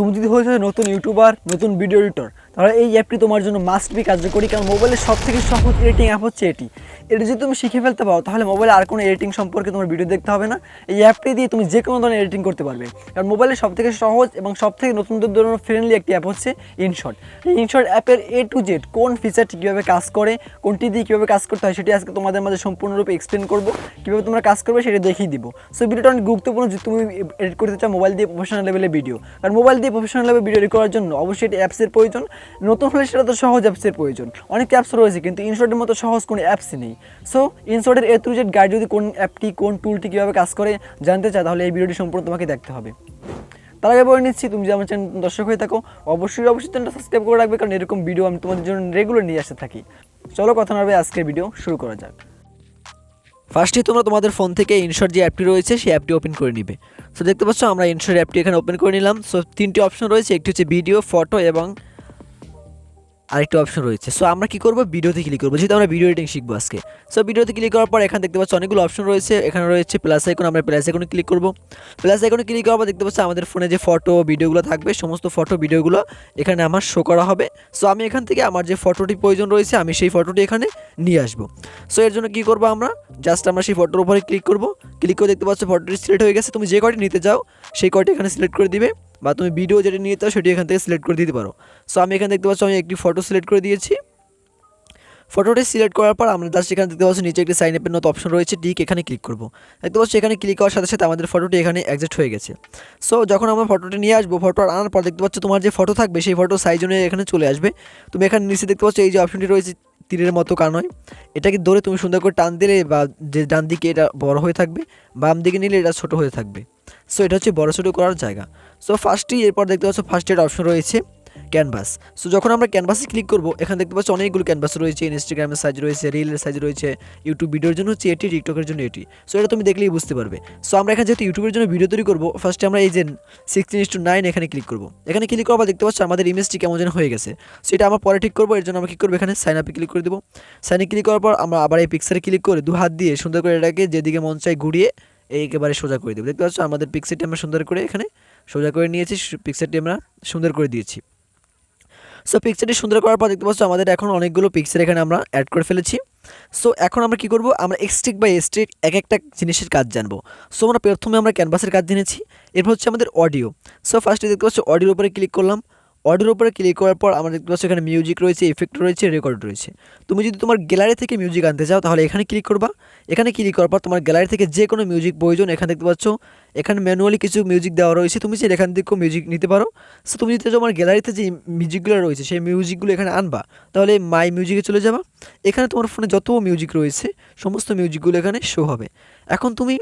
তুমি যদি হয়েছে নতুন ইউটিউবার নতুন ভিডিও এডিটর তাহলে এই অ্যাপটি তোমার জন্য মাস্ট বি কার্যকরী, কারণ মোবাইলের সব থেকে সহজ এডিটিং অ্যাপ হচ্ছে এটি। এটি যদি তুমি শিখে ফেলতে পারো, তাহলে মোবাইলে আর কোনো এডিটিং সম্পর্কে তোমার ভিডিও দেখতে হবে না। এই অ্যাপটি দিয়ে তুমি যে কোনো ধরনের এডিটিং করতে পারবে। কারণ মোবাইলের সব থেকে সহজ এবং সব থেকে নতুনদের জন্য ফ্রেন্ডলি একটি অ্যাপ হচ্ছে ইনশট ইনশট অ্যাপের এ টু জেড কোন ফিচারটি কীভাবে কাজ করে, কোনটি দিয়ে কীভাবে কাজ করতে হয়, সেটি আজকে তোমাদের মাঝে সম্পূর্ণরূপে এক্সপ্লেন করব। কীভাবে তোমরা কাজ করবে, সেটা দেখিয়ে দিব। সো ভিডিওটা অনেক গুরুত্বপূর্ণ যে তুমি এডিট করতে চাও মোবাইল দিয়ে প্রফেশনাল লেভেলের ভিডিও কারণ মোবাইল দিয়ে প্রফেশনাল লেভেল ভিডিও এডিট করার জন্য অবশ্যই এটি অ্যাপসের প্রয়োজন। নতুন হলে সেটা তো সহজ অ্যাপসের প্রয়োজন। অনেক অ্যাপস রয়েছে, কিন্তু ইনশটের মতো সহজ কোনো অ্যাপসই নেই। সো ইনশটের এ টু জেড গাইড যদি কোন অ্যাপটি কোন টুলটি কীভাবে কাজ করে জানতে চাও তাহলে এই ভিডিওটি সম্পূর্ণ তোমাকে দেখতে হবে। তার আগে বলে নিচ্ছি, তুমি যদি আমার চ্যানেল দর্শক হয়ে থাকো, অবশ্যই অবশ্যই চ্যানেলটা সাবস্ক্রাইব করে রাখবে, কারণ এরকম ভিডিও আমি তোমাদের জন্য রেগুলার নিয়ে আসতে থাকি। চলো কথা না হবে, আজকের ভিডিও শুরু করা যাক। ফার্স্টে তোমরা তোমাদের ফোন থেকে ইনশট যে অ্যাপটি রয়েছে, সেই অ্যাপটি ওপেন করে নিবে। সো দেখতে পাচ্ছ, আমরা ইনশট অ্যাপটি এখানে ওপেন করে নিলাম। সো তিনটি অপশন রয়েছে, একটি হচ্ছে ভিডিও ফটো এবং আরেকটি অপশন রয়েছে। সো আমরা কি করব? ভিডিওতে ক্লিক করব। যেহেতু আমরা ভিডিও এডিটিং শিখব আজকে। সো ভিডিওতে ক্লিক করার পর এখানে দেখতে পাচ্ছি অনেকগুলো অপশন রয়েছে। এখানে রয়েছে প্লাস আইকন আমরা প্লাস আইকনে ক্লিক করব। প্লাস আইকনে ক্লিক করার পর দেখতে পাচ্ছ আমাদের ফোনে যে ফটো ভিডিওগুলো থাকবে, সমস্ত ফটো ভিডিওগুলো এখানে আমার শো করা হবে। সো আমি এখান থেকে আমার যে ফটোটি প্রয়োজন রয়েছে, আমি সেই ফটোটি এখানে নিয়ে আসব। সো এর জন্য কি করব আমরা? জাস্ট আমরা সেই ফটোর উপরে ক্লিক করব। ক্লিক করে দেখতে পাচ্ছ ফটোটি সিলেক্ট হয়ে গেছে। তুমি যে কয়টি নিতে চাও, সেই কয়টি এখানে সিলেক্ট করে দিবে। বা তুমি ভিডিও যেটা নিয়ে চাও সেটি এখান থেকে সিলেক্ট করে দিতে পারো। সো আমি এখানে দেখতে পাচ্ছ আমি একটি ফটো সিলেক্ট করে দিয়েছি। ফটোটি সিলেক্ট করার পর আমরা জাস্ট এখানে দেখতে পাচ্ছি নিচে একটি সাইন আপের মতো অপশন রয়েছে, ঠিক এখানে ক্লিক করব। দেখতে পাচ্ছি এখানে ক্লিক করার সাথে সাথে আমাদের ফটোটি এখানে অ্যাডজাস্ট হয়ে গেছে। সো যখন আমরা ফটোটি নিয়ে আসব ফটো আনার পর দেখতে পাচ্ছ তোমার যে ফটো থাকবে, সেই ফটো সাইজ অনুযায়ী এখানে চলে আসবে। তুমি এখানে নিচে দেখতে পাচ্ছ এই যে অপশনটি রয়েছে, তীরের মতো কানয়। এটাকে ধরে তুমি সুন্দর করে টান দিলে বা যে ডান দিকে এটা বড় হয়ে থাকবে বাম দিকে নিলে এটা ছোট হয়ে থাকবে। সো এটা হচ্ছে বড় ছোটো করার জায়গা। সো ফার্স্টেই এরপর দেখতে পাচ্ছ ফার্স্ট এড অপশন রয়েছে ক্যানভাস সো যখন আমরা ক্যানভাসে ক্লিক করব, এখানে দেখতে পাচ্ছ অনেকগুলো ক্যানভাস রয়েছে ইনস্টাগ্রামের সাইজ রয়েছে রিলের সাইজ রয়েছে ইউটিউব ভিডিওর জন্য হচ্ছে এটি টিকটকের জন্য এটি। সো এটা তুমি দেখলেই বুঝতে পারবে। সো আমরা এখানে যেহেতু ইউটিউবের জন্য ভিডিও তৈরি করব ফার্স্টে আমরা এই যে সিক্সটিন টু নাইন এখানে ক্লিক করব। এখানে ক্লিক পর দেখতে পাচ্ছ আমাদের ইমেজটি কেমন যেন হয়ে গেছে। সো এটা আমরা পরে ঠিক করব, এর জন্য আমরা কী করব এখানে? সাইন আপে ক্লিক করে দেবো। সাইনে ক্লিক করার পর আমরা আবার এই পিকচারে ক্লিক করে দু হাত দিয়ে সুন্দর করে এটাকে যেদিকে মন চাই ঘুরিয়ে, একেবারে সোজা করে দেবো। দেখতে পাচ্ছ আমাদের পিকচারটি আমরা সুন্দর করে এখানে সোজা করে নিয়েছি পিকচারটি আমরা সুন্দর করে দিয়েছি। সো পিকচারটি সুন্দর করার পর দেখতে পাচ্ছ আমাদের এখন অনেকগুলো পিকচার এখানে আমরা অ্যাড করে ফেলেছি। সো এখন আমরা কি করব? আমরা এক্সট্রিক বাই এক্সট্রিক এক একটা জিনিসের কাজ জানব। সো আমরা প্রথমে আমরা ক্যানভাসের কাজ জেনেছি, এরপর হচ্ছে আমাদের অডিও সো ফার্স্টে দেখতে পাচ্ছ অডিওর উপরে ক্লিক করলাম। অডিওর উপরে ক্লিক করার পর আমরা দেখতে পাচ্ছি এখানে মিউজিক রয়েছে ইফেক্ট রয়েছে রেকর্ড রয়েছে। তুমি যদি তোমার গ্যালারি থেকে মিউজিক আনতে চাও, তাহলে এখানে ক্লিক করবা। এখানে ক্লিক করার পর তোমার গ্যালারি থেকে যে কোনো মিউজিক প্রয়োজন, এখানে দেখতে পাচ্ছ, এখানে ম্যানুয়ালি কিছু মিউজিক দেওয়া রয়েছে। তুমি চাইলে এখান থেকেও মিউজিক নিতে পারো। সো তুমি যদি তোমার গ্যালারিতে যে মিউজিকগুলো রয়েছে, সেই মিউজিকগুলো এখানে আনবা, তাহলে মাই মিউজিকে চলে যাবা। এখানে তোমার ফোনে যত মিউজিক রয়েছে, সমস্ত মিউজিকগুলো এখানে শো হবে। এখন তুমি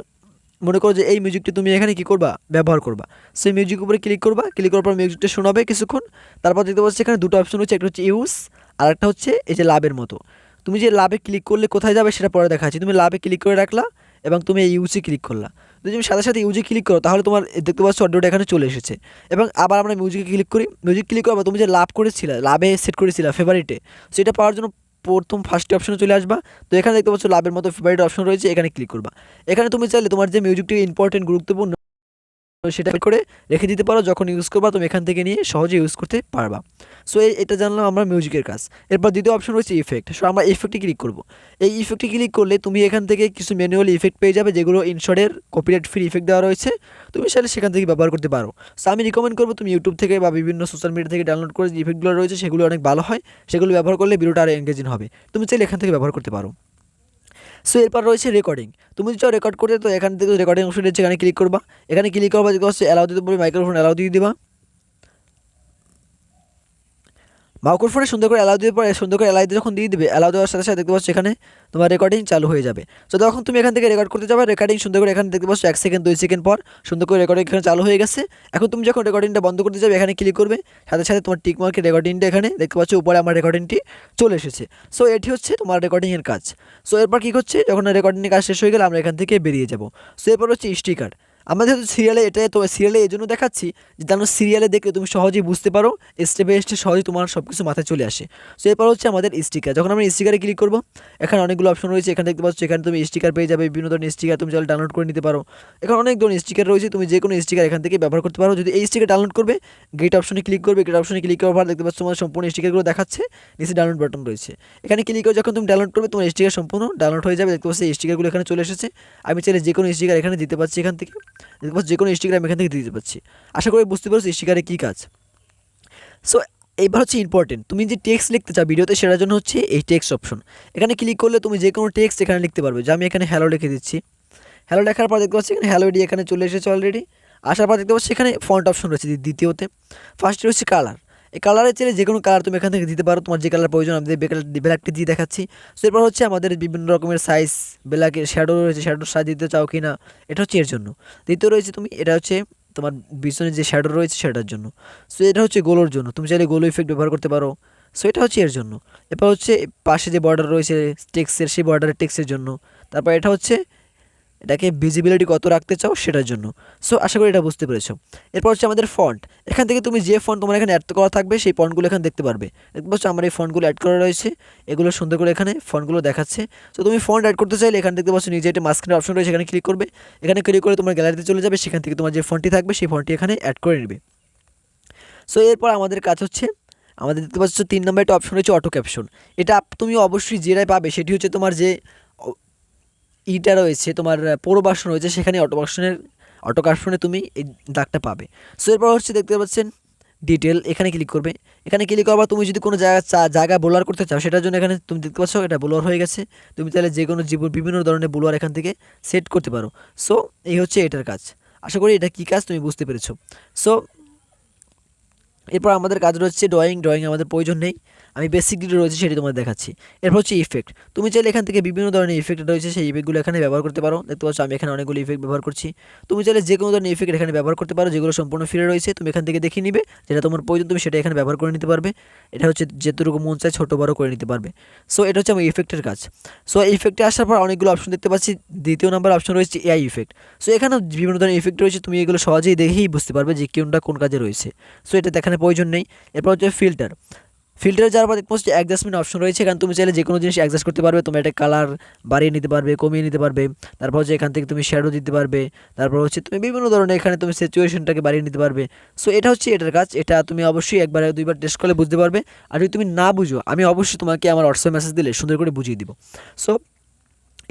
মনে করো যে এই মিউজিকটি তুমি এখানে কি করবা? ব্যবহার করবা। সেই মিউজিক উপরে ক্লিক করবা। ক্লিক করার পর মিউজিকটা শোনাবে কিছুক্ষণ। তারপর দেখতে পাচ্ছি এখানে দুটো অপশন হচ্ছে একটা হচ্ছে ইউজ আর একটা হচ্ছে এই যে লাভের মতো। তুমি যে লাভে ক্লিক করলে কোথায় যাবে সেটা পরে দেখাচ্ছি। তুমি লাভে ক্লিক করে রাখলা এবং তুমি এই ইউজে ক্লিক করলা। যদি তুমি সাথে সাথে ইউজে ক্লিক করো, তাহলে তোমার দেখতে পাচ্ছ অডিওটা এখানে চলে এসেছে। এবং আবার আমরা মিউজিকে ক্লিক করি। মিউজিক ক্লিক করব তুমি যে লাভ করেছিলে লাভে সেট করেছিলে ফেভারিটে সেটা পাওয়ার জন্য প্রথম ফার্স্ট অপশনে চলে আসবা। তো এখানে দেখতে পাচ্ছ লাভের মতো ফেভারিট অপশন রয়েছে, এখানে ক্লিক করবা। এখানে তুমি চাইলে তোমার যে মিউজিকটি ইম্পর্টেন্ট গুরুত্বপূর্ণ সেটা করে রেখে দিতে পারো যখন ইউজ করবা, তুমি এখান থেকে নিয়ে সহজে ইউজ করতে পারবা। সো এটা জানলাম আমরা মিউজিকের কাজ। এরপর দ্বিতীয় অপশন রয়েছে ইফেক্ট সো আমরা ইফেক্টে ক্লিক করব। এই ইফেক্টে ক্লিক করলে তুমি এখান থেকে কিছু ম্যানুয়ালি ইফেক্ট পেয়ে যাবে, যেগুলো ইনশটের কপিরাইট ফ্রি ইফেক্ট দেওয়া রয়েছে। তুমি চাইলে সেখান থেকে ব্যবহার করতে পারো। সো আমি রিকমেন্ড করব তুমি ইউটিউব থেকে বা বিভিন্ন সোশ্যাল মিডিয়া থেকে ডাউনলোড করে যে ইফেক্টগুলো রয়েছে, সেগুলো অনেক ভালো হয়। সেগুলো ব্যবহার করলে ভিডিওটা আরও এঙ্গেজিং হবে। তুমি চাইলে এখান থেকে ব্যবহার করতে পারো। সো এরপর রয়েছে রেকর্ডিং তুমি যদি চাও রেকর্ড করতে, তো এখান থেকে রেকর্ডিং অপশন রয়েছে এখানে ক্লিক করবা। এখানে ক্লিক করবা দেখতে পাচ্ছ অ্যালাউ দিতে বলবে মাইক্রোফোন অ্যালাউ দিয়ে দিবা। মাইক্রোফোনে সুন্দর করে অ্যালাউ দিয়ে পরে, সুন্দর করে অ্যালাউ যখন দিয়ে দিবে অ্যালাউ দেওয়ার সাথে সাথে দেখতে পাচ্ছ এখানে তোমার রেকর্ডিং চালু হয়ে যাবে। তো তখন তুমি এখান থেকে রেকর্ড করতে যাবে রেকর্ডিং সুন্দর করে এখানে দেখতে পাচ্ছ এক সেকেন্ড দুই সেকেন্ড পর সুন্দর করে রেকর্ডিং এখানে চালু হয়ে গেছে। এখন তুমি যখন রেকর্ডিংটা বন্ধ করতে যাবে, এখানে ক্লিক করবে, সাথে সাথে তোমার টিক মার্কের রেকর্ডিংটা এখানে দেখতে পাচ্ছ উপরে আমার রেকর্ডিংটি চলে এসেছে। সো এটি হচ্ছে তোমার রেকর্ডিংয়ের কাজ। সো এরপর কী করছে? যখন রেকর্ডিংয়ের কাজ শেষ হয়ে গেলে আমরা এখান থেকে বেরিয়ে যাব। সো এরপর হচ্ছে স্টিকার আমাদের হয়তো সিরিয়ালে এটা তো সিরিয়ালে এই জন্য দেখাচ্ছি যে যেন সিরিয়ালে দেখলে তুমি সহজেই বুঝতে পারো স্টেপে স্টে সহজেই তোমার সব কিছু মাথায় চলে আসে। সো এরপর হচ্ছে আমাদের স্টিকার যখন আমরা স্টিকারে ক্লিক করব, এখানে অনেকগুলো অপশন রয়েছে। এখানে দেখতে পাচ্ছ এখানে তুমি স্টিকার পেয়ে যাবে, বিভিন্ন ধরনের স্টিকার তুমি চাইলে ডাউনলোড করে নিতে পারো। এখানে অনেক ধরনের স্টিকার রয়েছে। তুমি যে কোনো স্টিকার এখান থেকে ব্যবহার করতে পারো। যদি এই স্টিকার ডাউনলোড করবে গেট অপশনে ক্লিক করবে। গেট অপশনে ক্লিক করার পর দেখতে পাচ্ছ তোমার সম্পূর্ণ স্টিকারগুলো দেখাচ্ছে। নিচে ডাউনলোড বাটন রয়েছে। এখানে ক্লিক করে যখন তুমি ডাউনলোড করবে, তোমার স্টিকার সম্পূর্ণ ডাউনলোড হয়ে যাবে। দেখতে পাচ্ছ এই স্টিকারগুলো এখানে চলে এসেছে। আমি চাইলে যে কোনো স্টিকার এখানে দিতে পারছি এখান থেকে। যে কোনো আমি এখান থেকে দিতে পারছি আশা করি বুঝতে পারছ স্টিকারে কী কাজ। সো এইবার হচ্ছে ইম্পর্টেন্ট তুমি যে টেক্সট লিখতে চাও ভিডিওতে সেটার জন্য হচ্ছে এই টেক্সট অপশন এখানে ক্লিক করলে তুমি যে কোনো টেক্সট এখানে লিখতে পারবে। যে আমি এখানে হ্যালো লিখে দিচ্ছি। হ্যালো লেখার পর দেখতে পাচ্ছি এখানে হ্যালো এডি এখানে চলে এসেছে অলরেডি আসার পর দেখতে পাচ্ছি এখানে ফন্ট অপশন রয়েছে দ্বিতীয়তে। ফার্স্টে রয়েছে কালার এই কালারের চেয়ে যে কোনো কালার তুমি এখান থেকে দিতে পারো। তোমার যে কালার প্রয়োজন, আমি ব্ল্যাকটি দিয়ে দেখাচ্ছি। সো এরপর হচ্ছে আমাদের বিভিন্ন রকমের সাইজ ব্ল্যাকের শ্যাডো রয়েছে শ্যাডোর সাইজ দিতে চাও কি না এটা হচ্ছে এর জন্য। দ্বিতীয় রয়েছে তুমি, এটা হচ্ছে তোমার পিছনে যে শ্যাডো রয়েছে, সেটার জন্য। সো এটা হচ্ছে গোলোর জন্য। তুমি চাইলে গোলো ইফেক্ট ব্যবহার করতে পারো। সো এটা হচ্ছে এর জন্য। এরপর হচ্ছে পাশে যে বর্ডার রয়েছে টেক্সের সেই বর্ডারের টেক্সের জন্য। তারপর এটা হচ্ছে এটাকে ভিজিবিলিটি কত রাখতে চাও সেটার জন্য। সো আশা করি এটা বুঝতে পেরেছ। এরপর হচ্ছে আমাদের ফন্ট এখান থেকে তুমি যে ফন্ট তোমার এখানে অ্যাড করা থাকবে, সেই ফন্টগুলো এখানে দেখতে পারবে। দেখতে পাচ্ছ আমার এই ফন্টগুলো অ্যাড করা রয়েছে। এগুলো সুন্দর করে এখানে ফন্টগুলো দেখাচ্ছে। তো তুমি ফন্ট অ্যাড করতে চাইলে এখানে দেখতে পাচ্ছ নিজে একটা মাস্কের অপশন রয়েছে, এখানে ক্লিক করবে। এখানে ক্লিক করে তোমার গ্যালারিতে চলে যাবে। সেখান থেকে তোমার যে ফন্টটি থাকবে, সেই ফন্টটি এখানে অ্যাড করে নেবে। সো এরপর আমাদের কাজ হচ্ছে, আমাদের দেখতে পাচ্ছ তিন নম্বর একটা অপশন রয়েছে অটো ক্যাপশন এটা তুমি অবশ্যই যেটাই পাবে, সেটি হচ্ছে তোমার যে ইটা রয়েছে, তোমার পুরো বাসন রয়েছে, সেখানে অটো বাসনের, অটো ক্যাপশনে তুমি এই দাগটা পাবে। সো এরপর হচ্ছে দেখতে পাচ্ছেন ডিটেল এখানে ক্লিক করবে। এখানে ক্লিক করবার তুমি যদি কোনো জায়গা জায়গা বোলার করতে চাও, সেটার জন্য এখানে তুমি দেখতে পাচ্ছ এটা বোলার হয়ে গেছে। তুমি তাহলে যে কোনো জীবন বিভিন্ন ধরনের বোলার এখান থেকে সেট করতে পারো। সো এই হচ্ছে এটার কাজ। আশা করি এটা কী কাজ, তুমি বুঝতে পেরেছ। সো এরপর আমাদের কাজ রয়েছে ড্রয়িং ড্রয়িং আমাদের প্রয়োজন নেই। আমি বেসিক যেটা রয়েছে সেটি তোমাদের দেখাচ্ছি। এরপর হচ্ছে ইফেক্ট তুমি চাইলে এখান থেকে বিভিন্ন ধরনের ইফেক্ট রয়েছে, সেই ইফেক্টগুলো এখানে ব্যবহার করতে পারো। দেখতে পাচ্ছ আমি এখানে অনেকগুলো ইফেক্ট ব্যবহার করছি। তুমি চাইলে যে কোনো ধরনের ইফেক্ট এখানে ব্যবহার করতে পারো, যেগুলো সম্পূর্ণ ফ্রি রয়েছে। তুমি এখান থেকে দেখে নিবে, যেটা তোমার প্রয়োজন, তুমি সেটা এখানে ব্যবহার করে নিতে পারবে। এটা হচ্ছে যেটুকু মন চায় ছোটো বড়ো করে নিতে পারবে। সো এটা হচ্ছে আমার ইফেক্টের কাজ। সো ইফেক্টে আসার পর অনেকগুলো অপশন দেখতে পাচ্ছি। দ্বিতীয় নাম্বার অপশন রয়েছে এআই ইফেক্ট সো এখানে বিভিন্ন ধরনের ইফেক্ট রয়েছে। তুমি এগুলো সহজেই দেখেই বুঝতে পারবে যে কোনটা কোন কাজে রয়েছে। সো এটা দেখানোর প্রয়োজন নেই। এরপর হচ্ছে ফিল্টার ফিল্টার যাওয়ার পর দেখতে পাচ্ছি অ্যাডজাস্টমেন্ট অপশন রয়েছে এখানে তুমি চাইলে যে কোনো জিনিস অ্যাডজাস্ট করতে পারবে। তুমি একটা কালার বাড়িয়ে নিতে পারবে, কমিয়ে নিতে পারবে। তারপর হচ্ছে এখান থেকে তুমি শ্যাডো দিতে পারবে। তারপর হচ্ছে তুমি বিভিন্ন ধরনের এখানে তুমি সিচুয়েশনটাকে বাড়িয়ে নিতে পারবে। সো এটা হচ্ছে এটার কাজ। এটা তুমি অবশ্যই একবার দুইবার টেস্ট করলে বুঝতে পারবে। আর যদি তুমি না বুঝো, আমি অবশ্যই তোমাকে আমার হোয়াটসঅ্যাপ মেসেজ দিলে সুন্দর করে বুঝিয়ে দিব। সো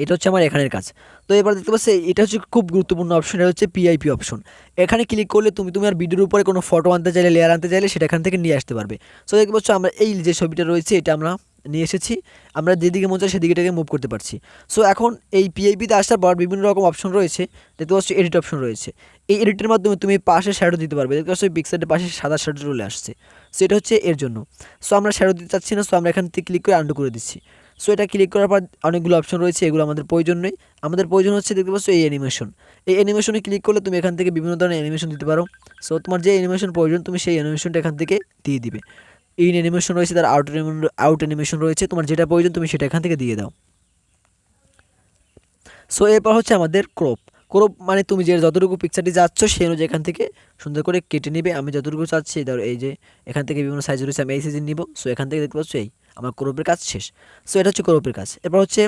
এটা হচ্ছে আমার এখানের কাজ। তো এবার দেখতে পাচ্ছি, এটা হচ্ছে খুব গুরুত্বপূর্ণ অপশন এটা হচ্ছে পিআইপি অপশন এখানে ক্লিক করলে তুমি তুমি আর ভিডিওর উপরে কোনো ফটো আনতে চাইলে লেয়ার আনতে চাইলে সেটা এখান থেকে নিয়ে আসতে পারবে। সো দেখতে পাচ্ছ, আমরা এই যে ছবিটা রয়েছে, এটা আমরা নিয়ে এসেছি। আমরা যেদিকে মন চাই সেদিকেটাকে মুভ করতে পারছি। সো এখন এই পিআইপিতে আসার পর বিভিন্ন রকম অপশন রয়েছে। দেখতে পাচ্ছ এডিট অপশন রয়েছে। এই এডিটের মাধ্যমে তুমি পাশে শ্যাডো দিতে পারবে। দেখতে পাচ্ছ পিক্সারের পাশে সাদা শ্যাডো চলে আসছে। সো এটা হচ্ছে এর জন্য। সো আমরা শ্যাডো দিতে চাচ্ছি না সো আমরা এখান থেকে ক্লিক করে আন্ডু করে দিচ্ছি। সো এটা ক্লিক করার পর অনেকগুলো অপশন রয়েছে, এগুলো আমাদের প্রয়োজন নেই। আমাদের প্রয়োজন হচ্ছে দেখতে পাচ্ছ এই অ্যানিমেশন এই অ্যানিমেশনে ক্লিক করলে তুমি এখান থেকে বিভিন্ন ধরনের অ্যানিমেশন দিতে পারো। সো তোমার যে অ্যানিমেশন প্রয়োজন, তুমি সেই অ্যানিমেশনটা এখান থেকে দিয়ে দিবে। ইন অ্যানিমেশন রয়েছে, তার আউট আউট অ্যানিমেশন রয়েছে। তোমার যেটা প্রয়োজন, তুমি সেটা এখান থেকে দিয়ে দাও। সো এরপর হচ্ছে আমাদের ক্রপ ক্রপ মানে তুমি যে যতটুকু পিকচারটি যাচ্ছ সেই অনুযায়ী এখান থেকে সুন্দর করে কেটে নেবে। আমি যতটুকু চাচ্ছি, ধরো এই যে এখান থেকে বিভিন্ন সাইজ রয়েছে, আমি এই সাইজে নিব। সো এখান থেকে দেখতে পাচ্ছ এই। আমার ক্রোপের কাজ শেষ। সো এটা হচ্ছে ক্রোপের কাজ। এরপর হচ্ছে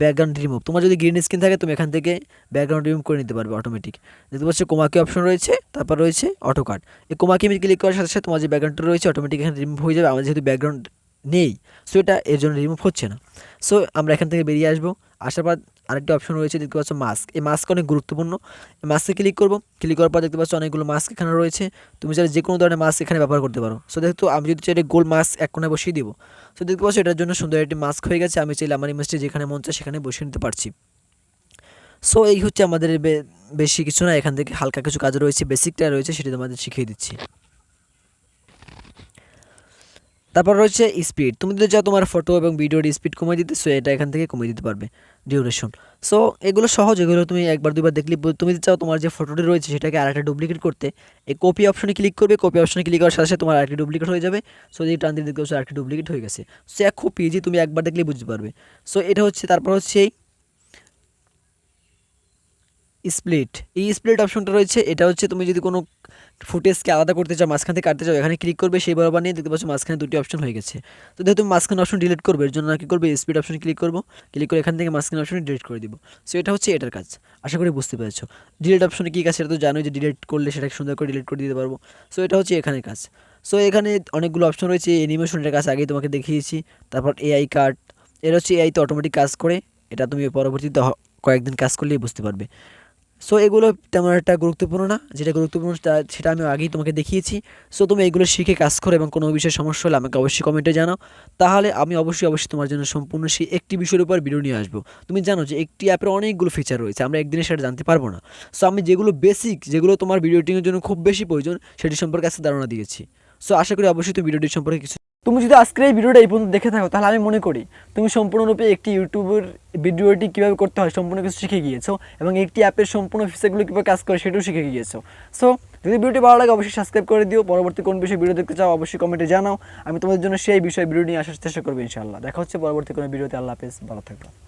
ব্যাকগ্রাউন্ড রিমুভ তোমার যদি গ্রিন স্ক্রিন থাকে, তুমি এখান থেকে ব্যাকগ্রাউন্ড রিমুভ করে নিতে পারবে অটোমেটিক দেখতে পাচ্ছ কোমাকি অপশন রয়েছে, তারপর রয়েছে অটো এই কোমাকি আমি ক্লিক করার সাথে সাথে তোমার যে ব্যাকগ্রাউন্ডটা রয়েছে অটোমেটিক এখানে রিমুভ হয়ে যাবে। আমার যেহেতু ব্যাকগ্রাউন্ড নেই সো এটা এর জন্য রিমুভ হচ্ছে না। সো আমরা এখান থেকে বেরিয়ে আসব। আসার পর আরেকটা অপশন রয়েছে দেখতে পাচ্ছ মাস্ক এই মাস্ক অনেক গুরুত্বপূর্ণ। মাস্কে ক্লিক করব ক্লিক করার পর দেখতে পাচ্ছ অনেকগুলো মাস্ক এখানে রয়েছে। তুমি চাইলে যে কোনো ধরনের মাস্ক এখানে ব্যবহার করতে পারো। সো দেখতো আমি যদি চাইলে গোল মাস্ক এক কোণে বসিয়ে দিব। সো দেখতে পাচ্ছ এটার জন্য সুন্দর একটি মাস্ক হয়ে গেছে। আমি চাইলে আমার ইমেজটি যেখানে মন চায় সেখানে বসিয়ে নিতে পারছি। সো এই হচ্ছে আমাদের বেশি কিছু না, এখান থেকে হালকা কিছু কাজ রয়েছে বেসিকটা রয়েছে, সেটা তোমাদের শিখিয়ে দিচ্ছি। তারপর রয়েছে স্পিড তুমি যদি চাও তোমার ফটো এবং ভিডিওর স্পিড কমিয়ে দিতে সো এটা এখান থেকে কমিয়ে দিতে পারবে ডিউরেশন সো এগুলো সহজ, এগুলো তুমি একবার দুবার দেখলে তুমি যদি চাও তোমার যে ফটোটি রয়েছে, সেটাকে আরেকটা ডুপ্লিকেট করতে, এই কপি অপশনে ক্লিক করবে কপি অপশনে ক্লিক করার সাথে সাথে তোমার আরেকটি ডুপ্লিকেট হয়ে যাবে সো যদি টান দিয়ে দেখতে আরেকটি ডুপ্লিকেট হয়ে গেছে। সো এক খুব ইজি তুমি একবার দেখলেই বুঝতে পারবে। সো এটা হচ্ছে, তারপর হচ্ছে এই স্প্লিট এই স্প্লিট অপশনটা রয়েছে, এটা হচ্ছে তুমি যদি কোনো ফুটেজকে আলাদা করতে চাও, মাঝখান থেকে কাটতে চাও, এখানে ক্লিক করবে, সেই বরাবর নিয়ে দেখতে পাচ্ছ মাঝখানে দুটি অপশন হয়ে গেছে। তো যেহেতু তুমি মাঝখানে অপশন ডিলিট করবে, এর জন্য কী করবে স্পিড অপশন ক্লিক করব ক্লিক করে এখান থেকে মাঝখানে অপশন ডিলিট করে দিব। সো এটা হচ্ছে এটার কাজ, আশা করি বুঝতে পেরেছ। ডিলিট অপশনে কী কাজ, সেটা তো জানোই যে ডিলিট করলে সেটাকে সুন্দর করে ডিলিট করে দিতে পারব। সো এটা হচ্ছে এখানে কাজ। সো এখানে অনেকগুলো অপশন রয়েছে অ্যানিমেশনের কাজ আগেই তোমাকে দেখিয়েছি, তারপর এআই কার্ড এর হচ্ছে এআই তো অটোমেটিক কাজ করে, এটা তুমি পরবর্তীতে কয়েকদিন কাজ করলেই বুঝতে পারবে। সো এগুলো তেমন একটা গুরুত্বপূর্ণ না। যেটা গুরুত্বপূর্ণ সেটা আমি আগেই তোমাকে দেখিয়েছি। সো তুমি এগুলো শিখে কাজ করো এবং কোনো বিষয়ে সমস্যা হলে আমাকে অবশ্যই কমেন্টে জানাও। তাহলে আমি অবশ্যই অবশ্যই তোমার জন্য সম্পূর্ণ সেই একটি বিষয়ের উপর ভিডিও নিয়ে আসব। তুমি জানো যে একটি অ্যাপের অনেকগুলো ফিচার রয়েছে, আমরা একদিনে সেটা জানতে পারব না। সো আমি যেগুলো বেসিক যেগুলো তোমার ভিডিও এডিটিংয়ের জন্য খুব বেশি প্রয়োজন, সেটি সম্পর্কে আজকে ধারণা দিয়েছি। সো আশা করি অবশ্যই তুমি ভিডিওটি সম্পর্কে কিছু তুমি যদি আজকের এই ভিডিওটা এই পর্যন্ত দেখে থাকো, তাহলে আমি মনে করি তুমি সম্পূর্ণরূপে একটি ইউটিউবের ভিডিওটি কীভাবে করতে হয় সম্পূর্ণ কিছু শিখে গিয়েছো এবং একটি অ্যাপের সম্পূর্ণ ফিচারগুলো কীভাবে কাজ করে সেটাও শিখে গিয়েছো। সো যদি ভিডিওটি ভালো লাগে অবশ্যই সাবস্ক্রাইব করে দিও। পরবর্তী কোন বিষয়ে ভিডিও দেখতে চাও অবশ্যই কমেন্টে জানাও। আমি তোমাদের জন্য সেই বিষয়ে ভিডিও নিয়ে আসার চেষ্টা করব ইনশাআল্লাহ। দেখা হচ্ছে পরবর্তী কোনো ভিডিওতে। আল্লাহ হাফেজ। ভালো থাকবে